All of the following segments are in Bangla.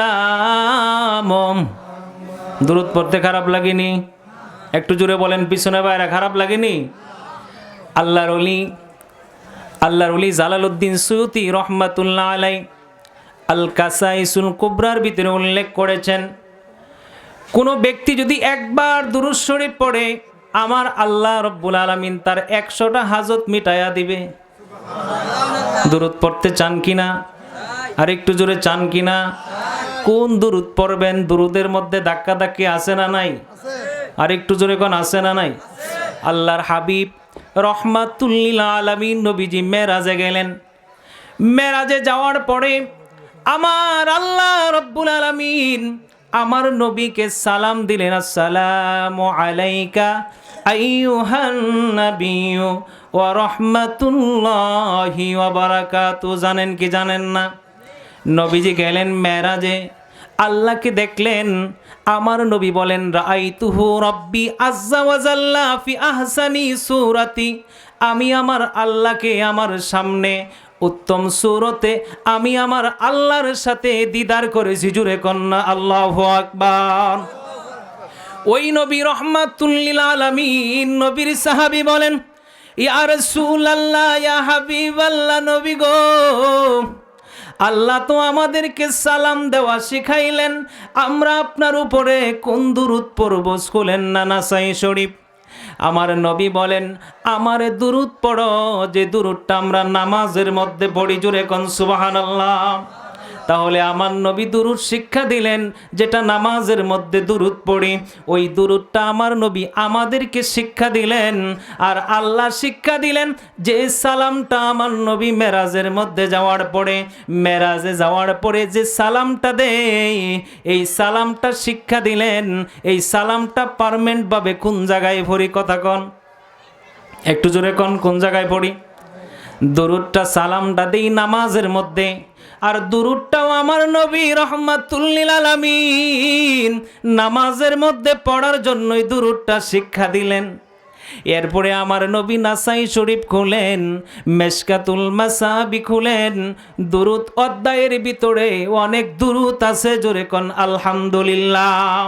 নাম। দূরত পড়তে খারাপ লাগেনি? একটু জোরে বলেন, পিছনে বাইরে খারাপ লাগেনি? আল্লাহর অলি আল্লাহর অলি জালালউদ্দিন সুয়ুতি রহমাতুল্লাহ আলাই আল কাসাইসুল কুবরার ভিতরে উল্লেখ করেছেন, কোনো ব্যক্তি যদি একবার দুরুদ শরীফ পড়ে, আমার আল্লাহ রব্বুল আলমিন তার একশোটা হাজত মিটায়া দিবে। দুরুদ পড়তে চান কিনা? আর একটু জোরে চান কিনা? কোন দুরুদ পড়বেন? দুরুদের মধ্যে ধাক্কা ধাক্কি আছে না নাই? আর একটু জোরে কোন আছে না নাই? আল্লাহর হাবিব রহমাতুল্লিল আলমিন নবীজি মেরাজে গেলেন। মেরাজে যাওয়ার পরে আমার আল্লাহ রব্বুল আলমিন আমার নবীকে সালাম দিলেন, আসসালামু আলাইকা আইয়ুহান নাবিয়্যু ওয়া রাহমাতুল্লাহি ওয়া বারাকাতু। জানেন কি জানেন না? নবীজি গেলেন মেরাজে। আল্লাহকে দেখলেন, আমার নবী বলেন, রাআইতুহু রব্বি আজ্জা ওয়া জাল্লা ফি আহসানি সূরাতি। আমি আমার আল্লাহকে আমার সামনে, উত্তম সুরতে আমি আমার আল্লাহর সাথে দিদার করেছি। জুড়ে কন্যা, আল্লাহ আকবার। ওই নবী রহমাতুল্লিল আলামিন, নবীর সাহাবি বলেন, ইয়া রাসূলুল্লাহ, ইয়া হাবিবাল্লাহ, নবী গো। আল্লাহ তো আমাদেরকে সালাম দেওয়া শিখাইলেন। আমরা আপনার উপরে কোন দুরুদ পড়ব স্কুলেন নানা সাই শরীফ? আমার নবী বলেন, আমার দুরুদ পড়ো, যে দুরুদটা আমরা নামাজের মধ্যে পড়ি জুড়ে কন, সুবহানাল্লাহ। তাহলে আমার নবী দুরুদ শিক্ষা দিলেন যেটা নামাজের মধ্যে দুরুদ পড়ি। ওই দুরুদটা আমার নবী আমাদেরকে শিক্ষা দিলেন আর আল্লাহ শিক্ষা দিলেন যে সালামটা আমার নবী মেরাজের মধ্যে যাওয়ার পরে, মেরাজে যাওয়ার পরে যে সালামটা দেয়, এই সালামটা শিক্ষা দিলেন। এই সালামটা পারমানেন্টভাবে কোন জায়গায় ভরি কথা কন? একটু জোরে কন, কোন জায়গায় পড়ি? দরুদটা সালামটা দেই নামাজের মধ্যে। আর দুরুদটাও আমার নবী রহমাতুল্লিল আলামিন। নামাজের মধ্যে পড়ার জন্যই দুরুদটা শিক্ষা দিলেন। এরপরে আমার নবী নাসাই শরীফ খুলেন, মেশকাতুল মাসাবি খুলেন, দুরুদ অধ্যায়ের ভিতরে অনেক দুরুদ আছে জোরে কন, আলহামদুলিল্লাহ।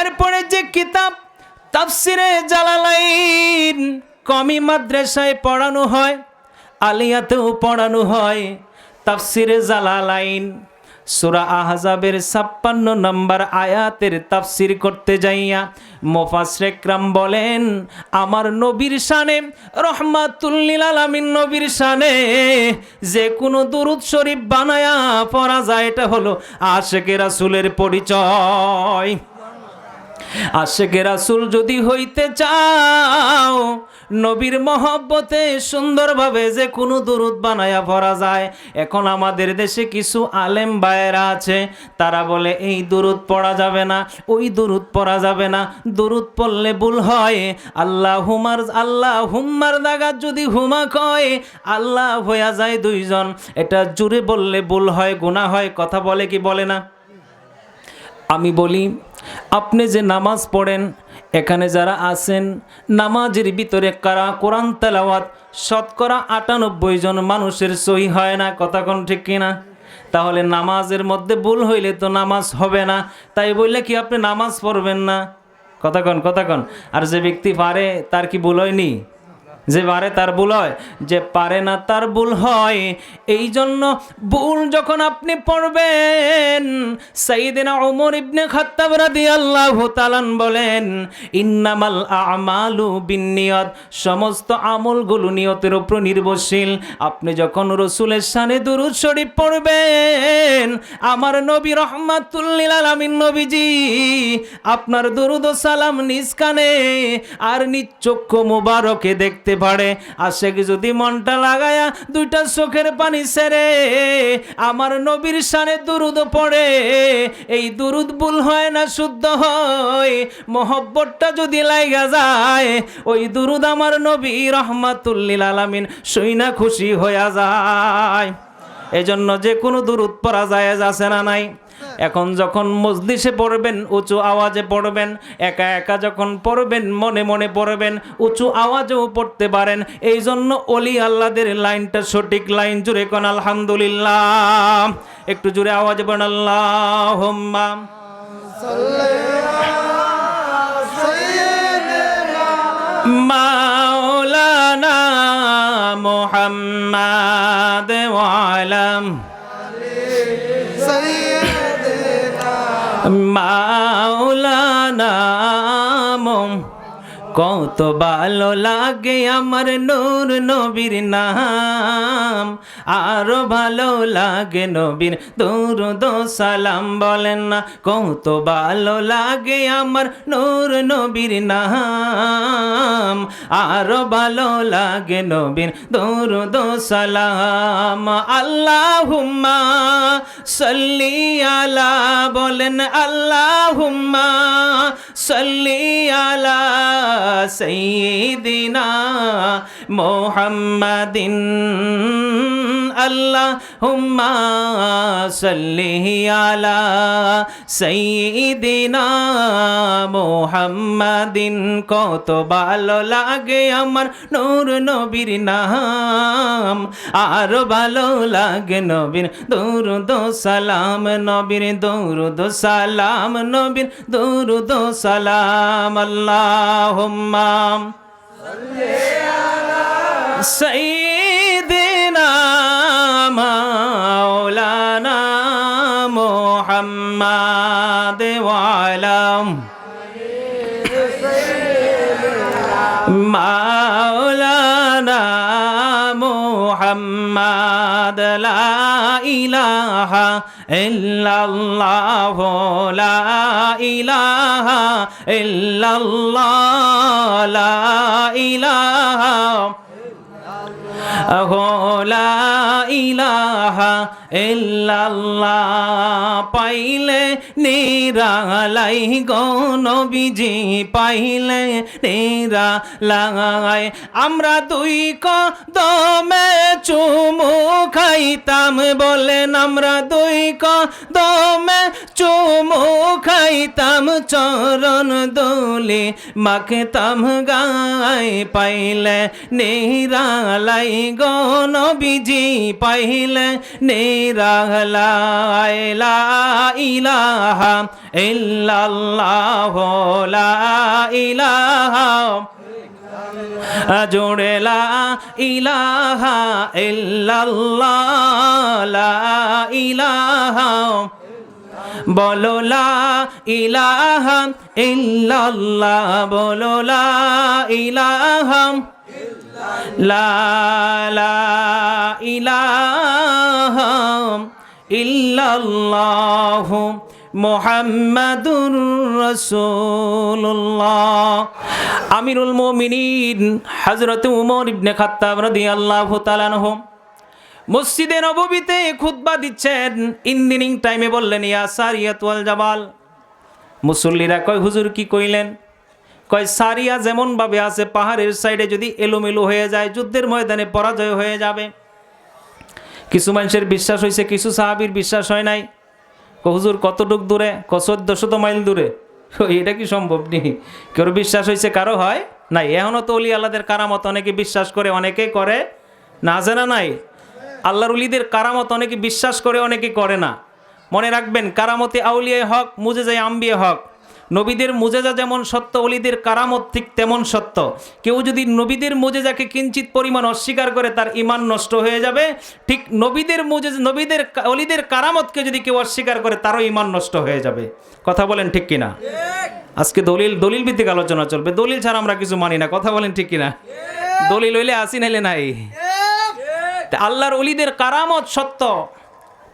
এরপরে যে কিতাব তাফসিরে জালালাইন কমি মাদ্রাসায় পড়ানো হয়, আলিয়াতেও পড়ানো হয় তাফসিরে জালালাইন। সুরা আহজাবের ছাপ্পান্ন নম্বর আয়াতের তাফসির করতে যাইয়া মোফাসরেকরাম বলেন, আমার নবীর শানে রহমাতুল্লিল আলামিন নবীর শানে যে কোনো দুরুদ শরীফ বানায়া পড়া যায়, এটা হলো আশেকে রাসুলের পরিচয়। আশেকে রাসুল যদি হইতে চাও, নবীর মহব্বতে সুন্দরভাবে যে কোনো দুরুদ বানায়া ভরা যায়। এখন আমাদের দেশে কিছু আলেম বায়েরা আছে, তারা বলে, এই দুরুদ পড়া যাবে না, ওই দুরুদ পড়া যাবে না। দুরুদ পড়লে ভুল হয়। আল্লাহ হুমার আল্লাহ হুম্মার দাগাত যদি হুমা কয়, আল্লাহ হইয়া যায় দুইজন। এটা জুড়ে বললে ভুল হয় গুণা হয়, কথা বলে কি বলে না? আমি বলি আপনি যে নামাজ পড়েন, এখানে যারা আছেন, নামাজের ভিতরে কারা কোরআন তেলাওয়াত, শতকরা আটানব্বই জন মানুষের সই হয় না, কথা কোন ঠিক কিনা? তাহলে নামাজের মধ্যে ভুল হইলে তো নামাজ হবে না, তাই বললে কি আপনি নামাজ পড়বেন না? কথা কন কথা কন। আর যে ব্যক্তি পারে, তার কি ভুল হয়নি? যে পারে তার ভুল হয়, যে পারে না তার ভুল হয় এই জন্য ভুল যখন আপনি পড়বেন সাইদিনা ওমর ইবনে খাত্তাব রাদিয়াল্লাহু তাআলান বলেন, ইন্নামাল আমালু বিন্নিয়ত সমস্ত আমলগুলো নিয়তের উপর নির্ভরশীল। আপনি যখন রসুলের শানে দুরূদ শরীফ পড়বেন, আমার নবী রহমাতুল্লিল আলামিন নবীজি, আপনার দুরুদ সালাম নিজ কানে, আর নিজ চক্ষু মুবারকে দেখতে পারে। আশেক যদি মনটা লাগায়া দুইটা চোখের পানি সেরে, আমার নবীর শানে দুরুদ পড়ে। এই দুরুদ ভুল হয় না, শুদ্ধ হয়। মহব্বতটা যদি লাইগা যায়, ওই দুরুদ আমার নবী রহমাতুল্লিল আলামিন সইনা খুশি হইয়া যায়। এজন্য যে কোনো দূরত পড়া জায়েজ আছে না নাই? এখন যখন মজলিসে পড়বেন, উঁচু আওয়াজে পড়বেন, একা একা যখন পড়বেন, মনে মনে পড়বেন, উঁচু আওয়াজেও পড়তে পারেন। এই জন্য অলি আল্লাদের লাইনটা সঠিক লাইন জুড়ে কোন আলহামদুলিল্লাহ। একটু জুড়ে আওয়াজে পড়েন আল্লাহ মোহাম্মদ ওয়ালাম মাওলানা মোম কত ভালো লাগে আমার নূর নবীর নাম। আরও ভালো লাগে নবীর দৌরদ সালাম বলেন না, কত ভালো লাগে আমার নূর নবীর নাম। আরও ভালো লাগে নবীর দৌরদ সালাম। আল্লাহুম্মা সাল্লি আলা বলেন, আল্লাহুম্মা সাল্লি আলা সাইয়্যিদিনা মুহাম্মাদিন আল্লাহুম্মা সাল্লি আলা সাইয়্যিদিনা মুহাম্মাদিন। কত ভালো লাগে আমার নূর নবীর নাম, আর ভালো লাগে নবীর দৌরুদ সালাম নবীর, দৌরুদ সালাম নবীর, দৌরুদ সালাম اللهم سيدنا مولانا محمد وعلى مولانا محمد لا إله إلا الله لا إله إلا الله লা ইলাহা লা পাইলে নিরালাই গো পাইলে নিরালাই। আমরা দুই কদমে চুমু খাইতাম বলেন আমরা দুই কদমে চুমু খাইতাম। চরণ দোলে মাখতাম গায়, পাইলে নিরালাই গো নবীজি, পাইলে নিরালাই লা ইলাহা ইল্লাল্লাহ লা ইলাহা জোড়ে লা ইলাহা ইল্লাল্লাহ লা ইলাহা বলো লা ইলাহা ইল্লাল্লাহ লা ইলাহা ইল্লাল্লাহ মোহাম্মদুর রসুল্লাহ আমিরুল মোমিনিন হজরত উমর ইবনে খাত্তাব রাদিয়াল্লাহু তাআলা আনহু মসজিদে নববীতে খুতবা দিচ্ছেন। ইন্দিনিং টাইমে বললেন, ইয়া সারিয়াত ওয়াল জাবাল মুসল্লিরা কয়, হুজুর কি কইলেন? কয়, সারিয়া যেমনভাবে আছে, পাহাড়ের সাইডে যদি এলোমেলো হয়ে যায়, যুদ্ধের ময়দানে পরাজয় হয়ে যাবে। কিছু মানুষের বিশ্বাস হয়েছে, কিছু সাহাবির বিশ্বাস হয় নাই। ক হুজুর, কতটুক দূরে? ক চোদ্দশত মাইল দূরে। এটা কি সম্ভব নেই কেউ বিশ্বাস হয়েছে, কারও হয় নাই। এখনও তো অলি আল্লাদের কারামত অনেকে বিশ্বাস করে, অনেকে করে না, জানা নাই। আল্লাহর উলিদের কারামত অনেকে বিশ্বাস করে, অনেকে করে না। মনে রাখবেন, কারামতে আউলিয়ায় হক, মুজেজায় আম্বিয়ে হক। নবীদের মুজেজা যেমন সত্য, অলিদের কারামত ঠিক তেমন সত্য। কেউ যদি নবীদের মুজেজাকে কিঞ্চিত পরিমাণ অস্বীকার করে, তার ইমান নষ্ট হয়ে যাবে। ঠিক নবীদের মুজেজ, নবীদের অলিদের কারামতকে যদি কেউ অস্বীকার করে, তারও ইমান নষ্ট হয়ে যাবে। কথা বলেন ঠিক কিনা? আজকে দলিল দলিল ভিত্তিক আলোচনা চলবে। দলিল ছাড়া আমরা কিছু মানি না। কথা বলেন ঠিক কিনা? দলিল হইলে আসি, নাইলে নাই। আল্লাহর অলিদের কারামত সত্য।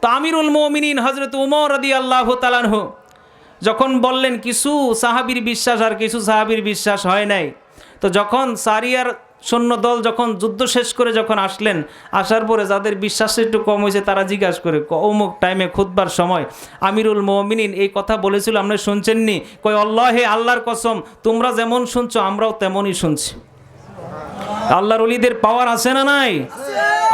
তো আমিরুল মোমিনিন হজরত উমর রদি আল্লাহ তালানহু যখন বললেন, কিছু সাহাবির বিশ্বাস আর কিছু সাহাবির বিশ্বাস হয় নাই। তো যখন সারিয়ার সৈন্য দল যখন যুদ্ধ শেষ করে যখন আসলেন, আসার পরে যাদের বিশ্বাস একটু কম হয়েছে, তারা জিজ্ঞাসা করে অমুক টাইমে খুদবার সময় আমিরুল মোমিনিন এই কথা বলেছিল, আপনি শুনছেননি? কয় অল্লাহে হে আল্লাহর কসম, তোমরা যেমন শুনছো, আমরাও তেমনই শুনছি। আল্লাহর অলিদের পাওয়ার আছে না নাই?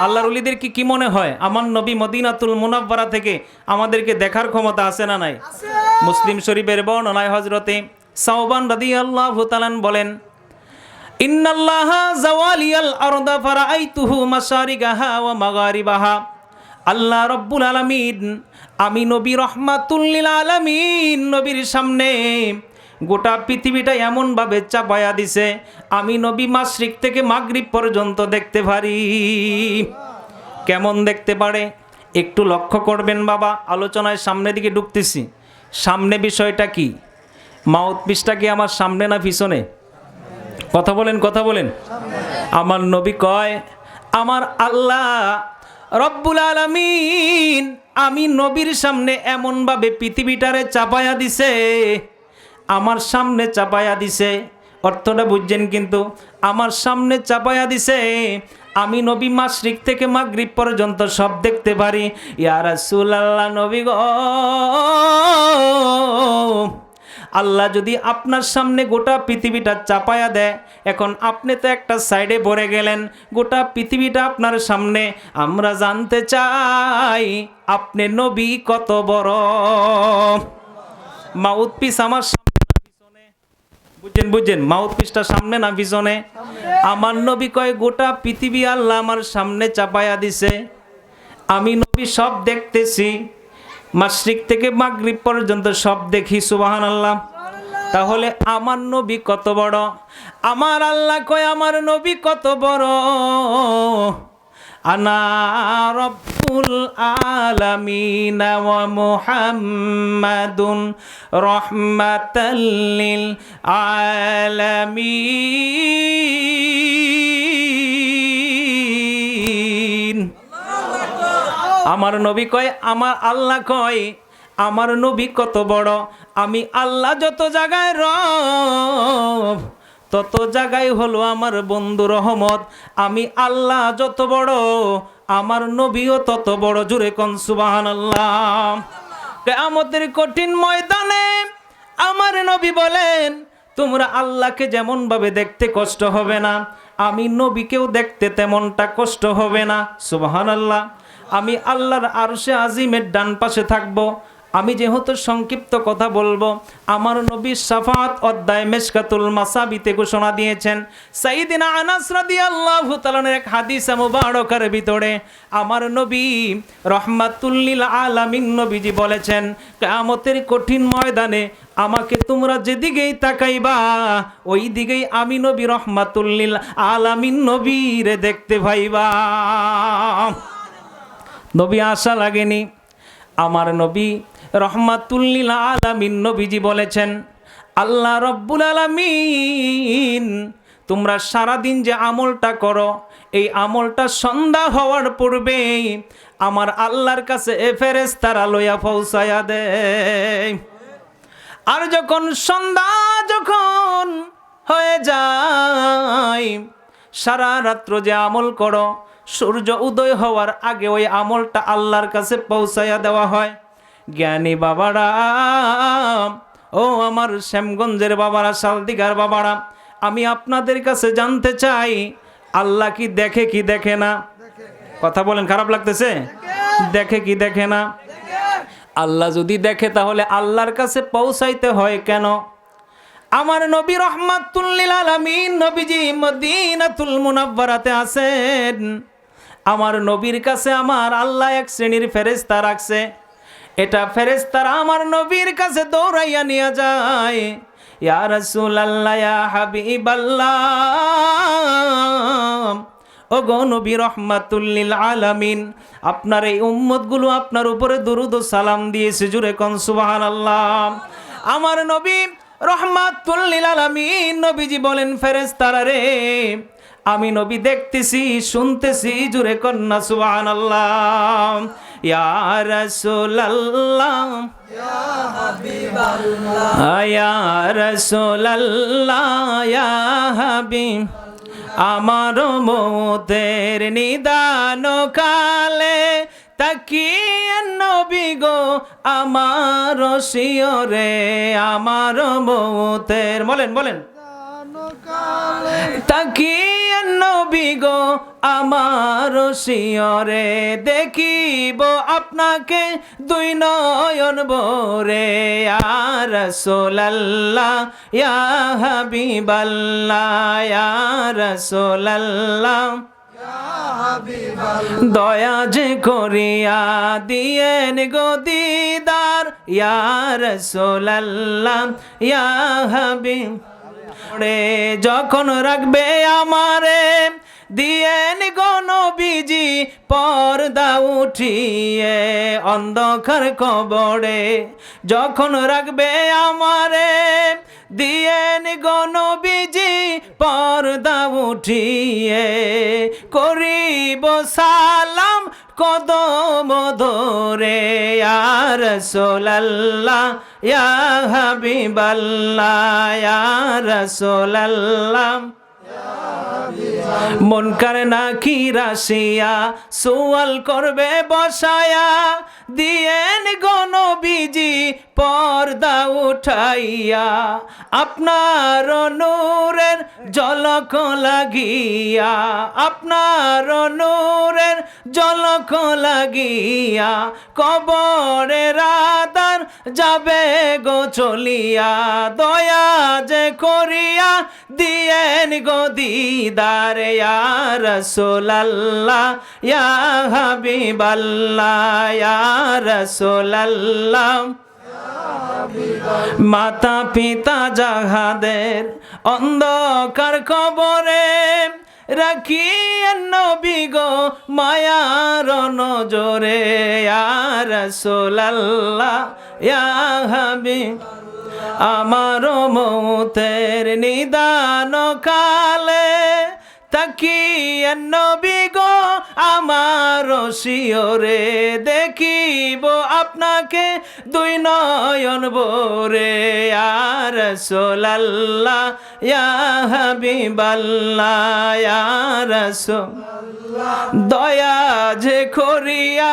আল্লাহর উলিদের কি কি মনে হয়? আমার নবী মদিনাতুল মুনাব্বারা থেকে আমাদেরকে দেখার ক্ষমতা আছে না নাই? মুসলিম শরীফের বর্ণনায় হজরতে সাওবান রাদিয়াল্লাহু তাআলা বলেন ইন্নাল্লাহা জাওয়ালিয়াল আরদা ফারাআইতুহু মাশারিকাহা ওয়া মাগারিবাহা। আল্লাহ রব্বুল আলামিন আমি নবী রহমাতুল্লিল আলামিন নবীর সামনে গোটা পৃথিবীটা এমনভাবে চাপায়া দিছে, আমি নবী মাশরিক থেকে মাগরিব পর্যন্ত দেখতে পারি। কেমন দেখতে পারে? একটু লক্ষ্য করবেন বাবা, আলোচনায় সামনের দিকে ঢুকতেছি। সামনে বিষয়টা কি? মাউথ কি আমার সামনে না পিছনে? কথা বলেন কথা বলেন। আমার নবী কয়, আমার আল্লাহ রব্বুল আলামিন, আমি নবীর সামনে এমনভাবে পৃথিবীটারে চাপায়া দিছে আমার সামনে চাপায়া দিছে। অর্থটা বুঝছেন কিন্তু, আমার সামনে চাপায়া দিছে। আমি নবী মাশরিক থেকে মাগরিব পর্যন্ত সব দেখতে পারি। ইয়া রাসূলুল্লাহ নবী গো। আল্লাহ যদি আপনার সামনে গোটা পৃথিবীটা চাপায়া দেয়, এখন আপনি তো একটা সাইডে ভরে গেলেন, গোটা পৃথিবীটা আপনার সামনে। আমরা জানতে চাই, আপনি নবী কত বড়? মাউথ পিস আমার বুঝছেন বুঝছেন মাউথ পিসটা সামনে না পিছনে? আমার নবী কয়, গোটা পৃথিবী আল্লাহ আমার সামনে চাপায়া দিছে। আমি নবী সব দেখতেছি। মাসরিক থেকে মাগরিব পর্যন্ত সব দেখি সুবাহান আল্লাহ তাহলে আমার নবী কত বড়? আমার আল্লাহ কয়, আমার নবী কত বড়? আনা রব্বুল আলামিন ওয়া মুহাম্মাদুন রহমাতাল্লিল আলামিন। আমার নবী কয়, আমার আল্লাহ কয়, আমার নবী কত বড়, আমি আল্লাহ যত জায়গায় রব। তত জায়গায় হলো আমার বন্ধু রহমত। আমি আল্লাহ যত বড়, আমার নবীও তত বড়। জুড়ে কন সুবাহান আল্লাহ আমাদের কঠিন ময়দানে আমার নবী বলেন, তোমরা আল্লাহকে যেমন ভাবে দেখতে কষ্ট হবে না, আমি নবীকেও দেখতে তেমনটা কষ্ট হবে না। সুবাহান আল্লাহ আমি আল্লাহর আরশে আজিমের ডান পাশে থাকব। আমি যেহেতু সংক্ষিপ্ত কথা বলব, আমার নবী সাফাত অধ্যায় মেশকাতুল মাসাবিতে ঘোষণা দিয়েছেন, সাইদিনা আনাস রাদিয়াল্লাহু তাআলার এক হাদিস মুবারকের ভিতরে আমার নবী রহমাতুল্লিল আলামিন নবীজি বলেছেন, কিয়ামতের কঠিন ময়দানে আমাকে তোমরা যেদিকেই তাকাইবা ওই দিকেই আমি নবী রহমাতুল্লিল আলামিন নবীরে দেখতে পাইবা। নবী আশা লাগেনি, আমার নবী রহমাতুল্লিল আলামিন নবীজি বলেছেন, আল্লাহ রব্বুল আলামিন, তোমরা সারাদিন যে আমলটা করো, এই আমলটা সন্ধ্যা হওয়ার পূর্বে আমার আল্লাহর কাছে এ ফেরেস তারা লইয়া পৌঁছায়া দেয়। আর যখন সন্ধ্যা যখন হয়ে যায়, সারা রাত্র যে আমল করো, সূর্য উদয় হওয়ার আগে ওই আমলটা আল্লাহর কাছে পৌঁছাইয়া দেওয়া হয়। জ্ঞানী বাবারা, ও আমার শ্যামগঞ্জের বাবারা শালদিগার বাবারা, আমি আপনাদের কাছে জানতে চাই, আল্লাহ কি দেখে কি দেখে না? কথা বলেন, খারাপ লাগতেছে? দেখে কি দেখে না? আল্লাহ যদি দেখে, তাহলে আল্লাহর কাছে পৌঁছাইতে হয় কেন? আমার নবী আলামিন, নবীজি মুনাব্বারাতে আছেন। আমার নবীর কাছে আমার আল্লাহ এক শ্রেণির ফেরেস্তা রাখছে। এটা ফেরেশতারা আমার নবীর কাছে দৌড়াইয়া নিয়ে যায়। ইয়া রাসূলুল্লাহ, ইয়া হাবিবাল্লাহ। ও গো নবী রহমাতুল্লিল আলামিন, আপনার এই উম্মতগুলো আপনার উপরে দুরুদ সালাম দিয়েছে জুরে কন সুবহানাল্লাহ। আমার নবী রহমাতুল্লিল আলামিন, নবীজি বলেন, ফেরেশতারা রে, আমি নবী দেখতেছি, শুনতেছি জুরে কন্যা সুবহানাল্লাহ। ইয়া রাসূলুল্লাহ। ইয়া আমার মতের নিদান কালে তাকিয়ে নবী গো, আমার শিয়রে, আমার মতের বলেন বলেন। তাকিয়ে নবী গো, আমার শিয়রে দেখিব আপনাকে দুই নয়ন ভরে। আর সোলাল্লাহ ইয়া হাবিবাল্লাহ, ইয়া রাসূলাল্লাহ। দয়া যে করিয়া দিয়েন গো দিদার, ইয়া রাসূলাল্লাহ, ইয়া রে যখন রাখবে আমারে দিয়েন গো নবীজি পর্দা উঠিয়ে অন্ধকার কবরে। যখন রাখবে আমারে দিয়েন গো নবীজি পর্দা উঠিয়ে, করিব সালাম কদম ধরে আর সোলাল্লাহ ইয়া হাবিবাল্লাহ ইয়া রাসূলাল্লাহ। মন করে না কি রাশিয়া, সোয়াল করবে বসায়া, দিয়েন গণবিজি পর্দা উঠাইয়া, আপনার নূরের জলক লাগিয়া, আপনার নূরের জলক লাগিয়া, কবরে রাদার যাবে গো চলিয়া, দয়া যে করিয়া দিয়েন গো দিদার। রাসূলাল্লাহ, ইয়া রাসূলাল্লাহ। মাতা পিতা জাহাদের অন্ধকার কবরে রাখি নবী গো, মায়ার নজরে আর সোলাল্লাহ ইয়া হাবিব, আমার মৌতের নিদান কালে তাকি নবী গো, আমার শিওরে দেখিব আপনাকে দুই নয়ন ভরে। আর সোলাল্লাহ, ইয়া রাসূল দয়া যে করিয়া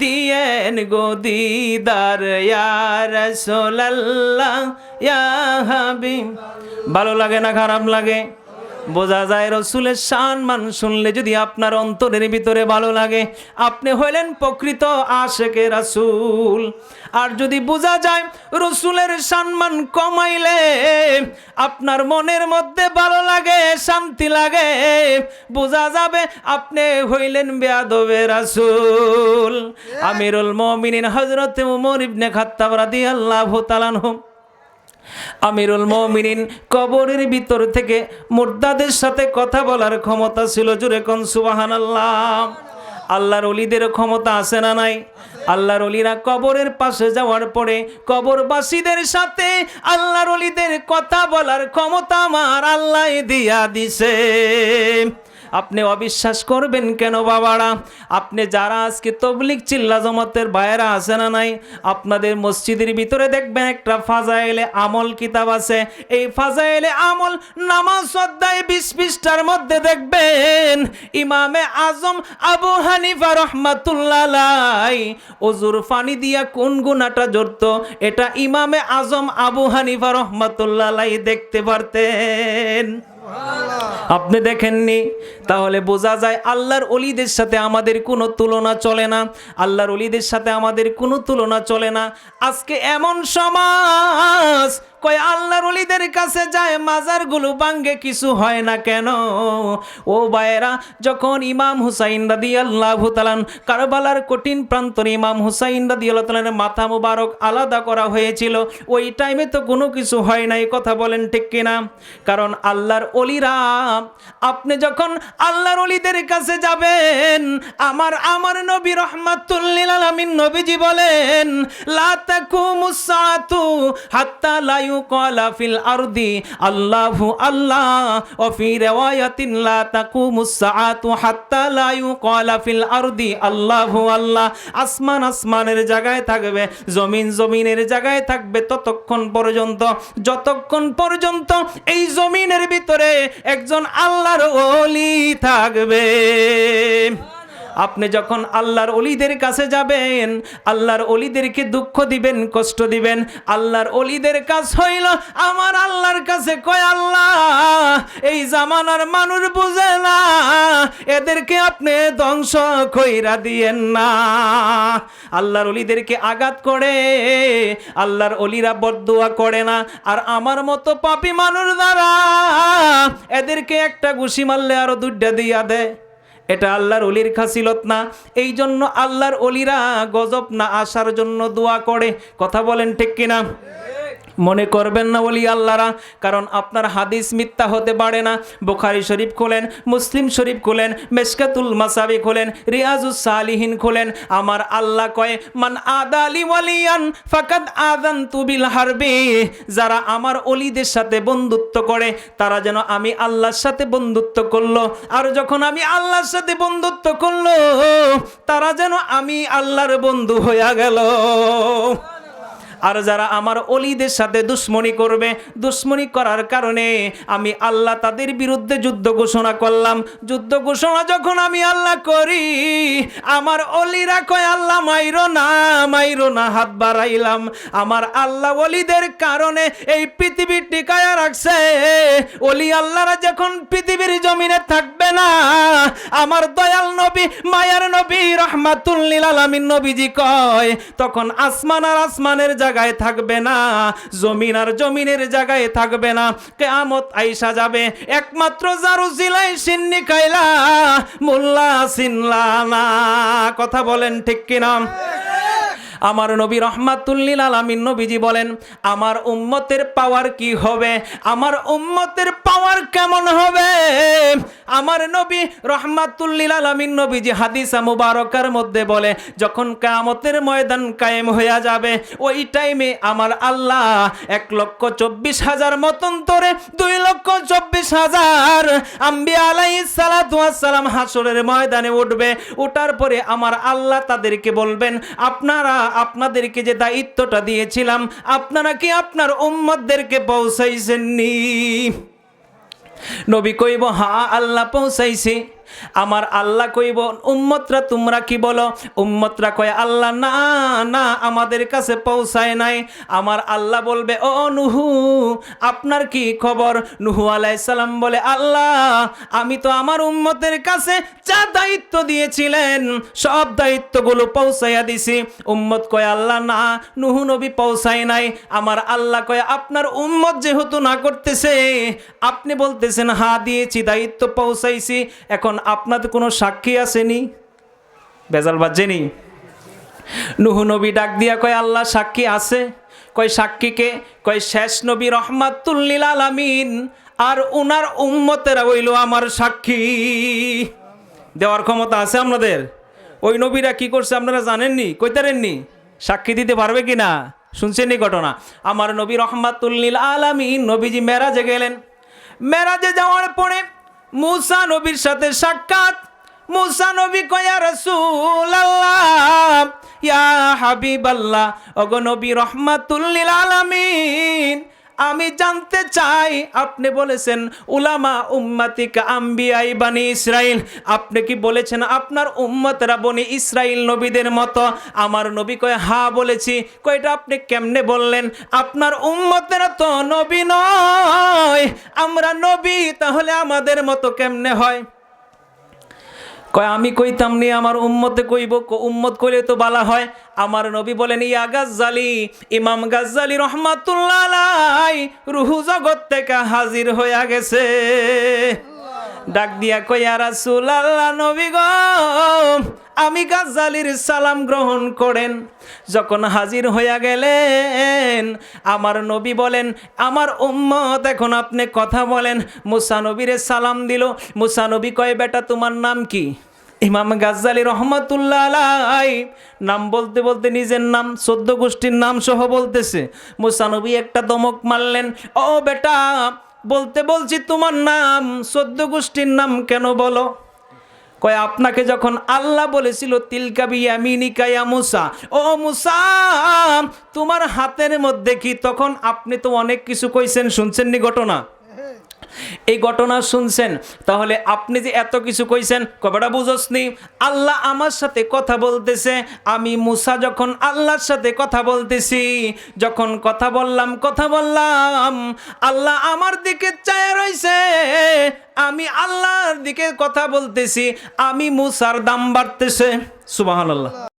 দিয়েন গো দিদার, ইয়া রাসূলাল্লাহ, ইয়া ভালো লাগে না খারাপ লাগে? বোঝা যায় রসুলের শান মান শুনলে যদি আপনার অন্তরের ভিতরে ভালো লাগে আপনি হইলেন প্রকৃত আশেকে রাসুল। আর যদি বোঝা যায় রসুলের সম্মান কমাইলে আপনার মনের মধ্যে ভালো লাগে শান্তি লাগে বোঝা যাবে আপনি হইলেন বেয়াদবে রাসুল। আমিরুল মমিনিন হজরত উমর ইবনে খাত্তাব রাদিয়াল্লাহু তাআলাহু আমিরুল মমিনিন কবরের ভিতর থেকে মুর্দাদের সাথে কথা বলার ক্ষমতা ছিল জুরে কন সুবাহান আল্লাহ আল্লাহর অলিদের ক্ষমতা আছে না নাই? আল্লাহর অলিরা কবরের পাশে যাওয়ার পরে কবরবাসীদের সাথে আল্লাহর অলিদের কথা বলার ক্ষমতা আমার আল্লাহ দিয়া দিছে। আপনি অবিশ্বাস করবেন কেন বাবারা? আপনি যারা আজকে তবলিক চিল্লা জমাতের বাইরা আছে না নাই, আপনাদের মসজিদের ভিতরে দেখবেন একটা ফাজাইলে আমল কিতাব আছে। এই ফাজাইলে আমল নামাজ অধ্যায় বিশ পৃষ্ঠার মধ্যে দেখবেন, ইমামে আজম আবু হানিফা রহমাতুল্লাহ অজুর ফানি দিয়া কোন গুণাটা জড়ত? এটা ইমামে আজম আবু হানিফা রহমাতুল্লাহ দেখতে পারতেন। আপনি দেখেননি? তাহলে বোঝা যায় আল্লাহর অলিদের সাথে আমাদের কোনো তুলনা চলে না। আল্লাহর অলিদের সাথে আমাদের কোনো তুলনা চলে না। আজকে এমন সমাজ কয়, আল্লাহর অলিদের কাছে যায়, মাজারগুলো বাঙ্গে কিছু হয় না কেন? ও বায়েরা যখন ইমাম হুসাইন রাদি আল্লাহ তালান কারবালার কঠিন প্রান্তরে ইমাম হুসাইন রাদি আল্লাহ তালানের মাথা মুবারক আলাদা করা হয়েছিল, ওই টাইমে তো কোনো কিছু হয় নাই, কথা বলেন ঠিক কিনা? কারণ আল্লাহর অলিরা আপনি যখন আল্লাহর অলিদের কাছে যাবেন, আমার আমার নবী রহমাতুল্লিল আলামিন নবীজি বলেন, লা তাকুমুস সাআতু হাত্তা লা ইউকালা ফিল আরদি আল্লাহু আল্লাহ ও ফি রিওয়ায়াতিন লা তাকুমুস সাআতু হাত্তা লা ইউকালা ফিল আরদি আল্লাহু আল্লাহ আসমান আসমানের জায়গায় থাকবে, জমিন জমিনের জায়গায় থাকবে ততক্ষণ পর্যন্ত, যতক্ষণ পর্যন্ত এই জমিনের ভিতরে একজন আল্লাহর ওলি থাকবে। আপনি যখন আল্লাহর অলিদের কাছে যাবেন, আল্লাহর অলিদেরকে দুঃখ দিবেন, কষ্ট দিবেন, আল্লাহর অলিদের কাজ হইল, আমার আল্লাহর কাছে কয়, আল্লাহ, এই জামানার মানুষ বুঝে না, এদেরকে আপনি ধ্বংস কইরা দিয়েন না। আল্লাহর অলিদেরকে আঘাত করে, আল্লাহর অলিরা বদুয়া করে না, আর আমার মতো পাপি মানুষ দ্বারা এদেরকে একটা ঘুষি মারলে আরও দুইটা দিয়া দেয়। এটা আল্লাহর অলির খাসিলত না। এই জন্য আল্লাহর অলিরা গজব না আসার জন্য দোয়া করে। কথা বলেন ঠিক কিনা? মনে করবেন না বলি আল্লাহরা, কারণ আপনার হাদিস মিথ্যা হতে পারে না। বুখারি শরীফ খোলেন, মুসলিম শরীফ খোলেন, মেশকাতুল মাসাবি খোলেন, রিয়াজুস সালিহিন খোলেন। আমার আল্লাহ কয়, মান আদালি ওয়ালিয়ান ফাকাদ আদান তুবিল হারবি। যারা আমার অলিদের সাথে বন্ধুত্ব করে, তারা যেন আমি আল্লাহর সাথে বন্ধুত্ব করল। আর যখন আমি আল্লাহর সাথে বন্ধুত্ব করল, তারা যেন আমি আল্লাহর বন্ধু হইয়া গেল। আর যারা আমার অলিদের সাথে দুশ্মনী করবে, দুশ্মনী করার কারণে আমি আল্লাহ তাদের বিরুদ্ধে যুদ্ধ ঘোষণা করলাম। যুদ্ধ ঘোষণা যখন আমি আল্লাহ করি, আমার অলিরা কয়, আল্লাহ মাইরো না মাইরো না, হাত বাড়াইলাম। আমার আল্লাহ অলিদের কারণে এই পৃথিবী টিকায়া রাখছে। অলি আল্লাহরা যখন পৃথিবীর জমিনে থাকবে না, আমার দয়াল নবী, মায়ার নবী রহমাতুল্লিল আলামিন নবীজি কয়, তখন আসমান আর আসমানের জায়গায় থাকবে না, জমিন আর জমিনের জায়গায় থাকবে না। কেয়ামত আইসা যাবে, একমাত্র জারু জিলাই সিন্নি কাইলা মোল্লা সিনলা না। কথা বলেন ঠিক কিনা? আমার নবী রহমাতুল্লিল আলামিন নবীজি বলেন, আমার উম্মতের পাওয়ার কি হবে? আমার উম্মতের পাওয়ার কেমন হবে? আমার নবী রহমাতুল্লিল আলামিন নবীজি হাদিসা মুবারকার মধ্যে বলে, যখন কামতের ময়দান কায়েম হয়ে যাবে, ওই টাইমে আমার আল্লাহ এক লক্ষ চব্বিশ হাজার মতন তোরে দুই লক্ষ চব্বিশ হাজার আম্বি আলাই সালাম হাসরের ময়দানে উঠবে। ওঠার পরে আমার আল্লাহ তাদেরকে বলবেন, আপনারা আপনাদেরকে যে দায়িত্বটা দিয়েছিলাম আপনারা কি আপনার উম্মতদেরকে পৌঁছাইছেননি? নবী কইব হা আল্লাহ পৌঁছাইছি। আমার আল্লাহ কইব, উম্মতরা, তোমরা কি বলো? উম্মতরা কয়, আল্লাহ, না না, আমাদের কাছে পৌঁছায় নাই। আমার আল্লাহ বলবে, ও নুহু, আপনার কি খবর? নুহু আলাইসাল্লাম বলে, আল্লাহ, আমি তো আমার উম্মতের কাছে যা দায়িত্ব দিয়েছিলেন, সব দায়িত্বগুলো পৌঁছাইয়া দিছি। উম্মত কয়, আল্লাহ, না, নুহু নবী পৌঁছায় নাই। আমার আল্লাহ কয়, আপনার উম্মত যেহেতু না করতেছে, আপনি বলতেছেন, হা, দিয়েছি, দায়িত্ব পৌঁছাইছি, এখন আপনাদের কোনো সাক্ষী আসেনি? বেজাল বাজেনি? নুহু নবী ডাক দিয়া কয়, আল্লাহ সাক্ষী আছে। কয় সাক্ষীকে কয়, শেষ নবী রহমাতুল্লিল আলামিন আর উনার উম্মতেরা হইল আমার সাক্ষী। দেওয়ার ক্ষমতা আছে আপনাদের? ওই নবীরা কি করছে আপনারা জানেননি? কইতারেননি? সাক্ষী দিতে পারবে কি না শুনছেননি ঘটনা? আমার নবী রহমাতুল্লিল আলামিন নবীজি মেরাজে গেলেন। মেরাজে যাওয়ার পরে মুসা নবীর সাথে সাক্ষাৎ। মুসা নবী কয়া রসুল আল্লাহ ইয়া হাবিব আল্লাহ অগনবী নবী রহমাতুল্লিল আলামিন আমি জানতে চাই, আপনি বলেছেন, উলামা উম্মাতিকা আম্বিয়াই বানি ইসরাইল। আপনি কি বলেছেন, আপনার উম্মতরা বনি ইসরাইল নবীদের মতো? আমার নবী কয়, হা বলেছি। কয়টা আপনি কেমনে বললেন? আপনার উম্মতেরা তো নবী নয়। আমরা নবী, তাহলে আমাদের মতো কেমনে হয়? কয়, আমি কইতাম নি, আমার উম্মতে কইব উম্মত কইলে তো বালা হয়। আমার নবী বলেন, ইয়া গাজ্জালি, ইমাম গাজ্জালি রহমাতুল্লাহ রুহু জগৎ থেকে হাজির হইয়া গেছে। ডাক দিয়া কইয়া রাসূল আল্লাহ নবী গো, আমি গাজ্জালির সালাম গ্রহণ করেন। যখন হাজির হইয়া গেলেন, আমার নবী বলেন, আমার উম্মত, এখন আপনি কথা বলেন। মুসা নবীরে সালাম দিল। মুসা নবী কয়, বেটা, তোমার নাম কি? ইমাম গাজ্জালি রহমতুল্লাহ আলাই নাম বলতে বলতে নিজের নাম সদ্য গোষ্ঠীর নাম সহ বলতেছে। মুসানবী একটা দমক মারলেন, ও বেটা বলতে বলছি, তোমার নাম চোদ্দ গোষ্ঠীর নাম কেন বলো? কয়, আপনাকে যখন আল্লাহ বলেছিল তিলকাবি ইয়ামিনিকা ইয়া মুসা। ও মুসা, তোমার হাতের মধ্যে কি? তখন আপনি তো অনেক কিছু কইছেন শুনছেন নি ঘটনা। এই ঘটনা শুনছেন, তাহলে আপনি যে এত কিছু কইছেন, কবেটা বুঝসনি? আল্লাহ আমার সাথে কথা বলতেছে, আমি মুসা যখন আল্লাহর সাথে কথা বলতেছি, যখন কথা বললাম কথা বললাম, আল্লাহ আমার দিকে চায় রইছে, আমি আল্লাহর দিকে কথা বলতেছি, আমি মুসার দাম বাড়তেছে। সুবাহ আল্লাহ